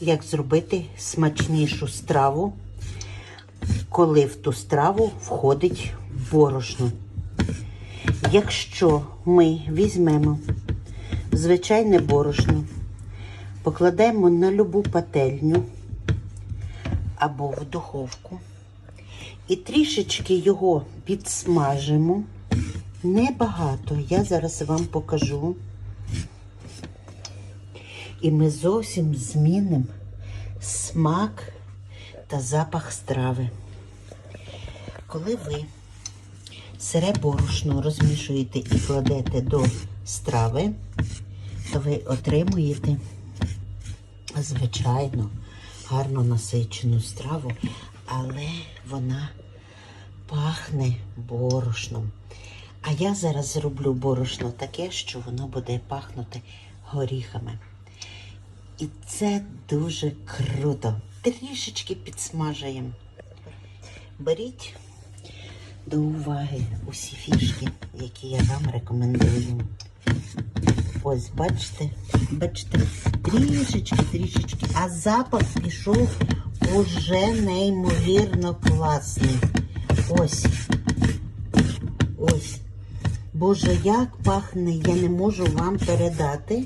як зробити смачнішу страву, коли в ту страву входить борошно. Якщо ми візьмемо звичайне борошно, покладемо на любу пательню або в духовку і трішечки його підсмажимо. Небагато, я зараз вам покажу. І ми зовсім змінимо смак та запах страви. Коли ви сире борошно розмішуєте і кладете до страви, то ви отримуєте звичайно гарно насичену страву, але вона пахне борошном. А я зараз зроблю борошно таке, що воно буде пахнути горіхами. І це дуже круто. Трішечки підсмажуємо. Беріть до уваги усі фішки, які я вам рекомендую. Ось, бачите, бачите, трішечки, трішечки, а запах пішов уже неймовірно класний. Ось. Ось. Боже, як пахне, я не можу вам передати.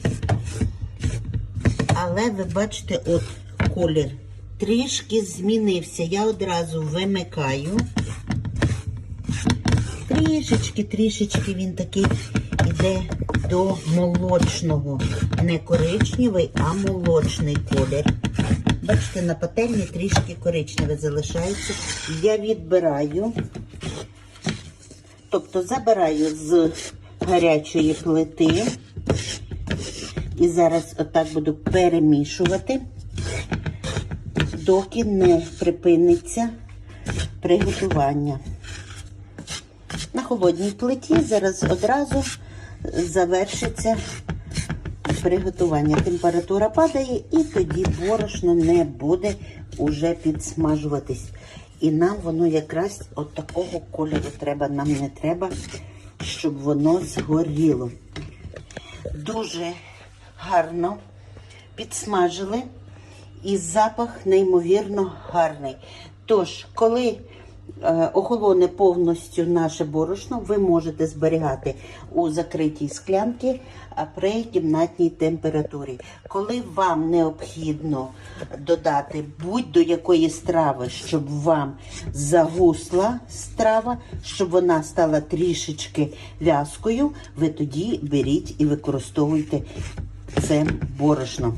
Але ви бачите, от колір трішки змінився. Я одразу вимикаю. Трішечки, трішечки він такий іде до молочного. Не коричневий, а молочний колір. Бачите, на пательні трішки коричневе залишається. Я відбираю, тобто забираю з гарячої плити. І зараз отак буду перемішувати, доки не припиниться приготування. На холодній плиті зараз одразу завершиться приготування. Температура падає і тоді борошно не буде уже підсмажуватись. І нам воно якраз от такого кольору треба. Нам не треба, щоб воно згоріло. Дуже гарно підсмажили, і запах неймовірно гарний. Тож, коли е, охолоне повністю наше борошно, ви можете зберігати у закритій склянці при кімнатній температурі. Коли вам необхідно додати будь-до якої страви, щоб вам загусла страва, щоб вона стала трішечки в'язкою, ви тоді беріть і використовуйте це борошно.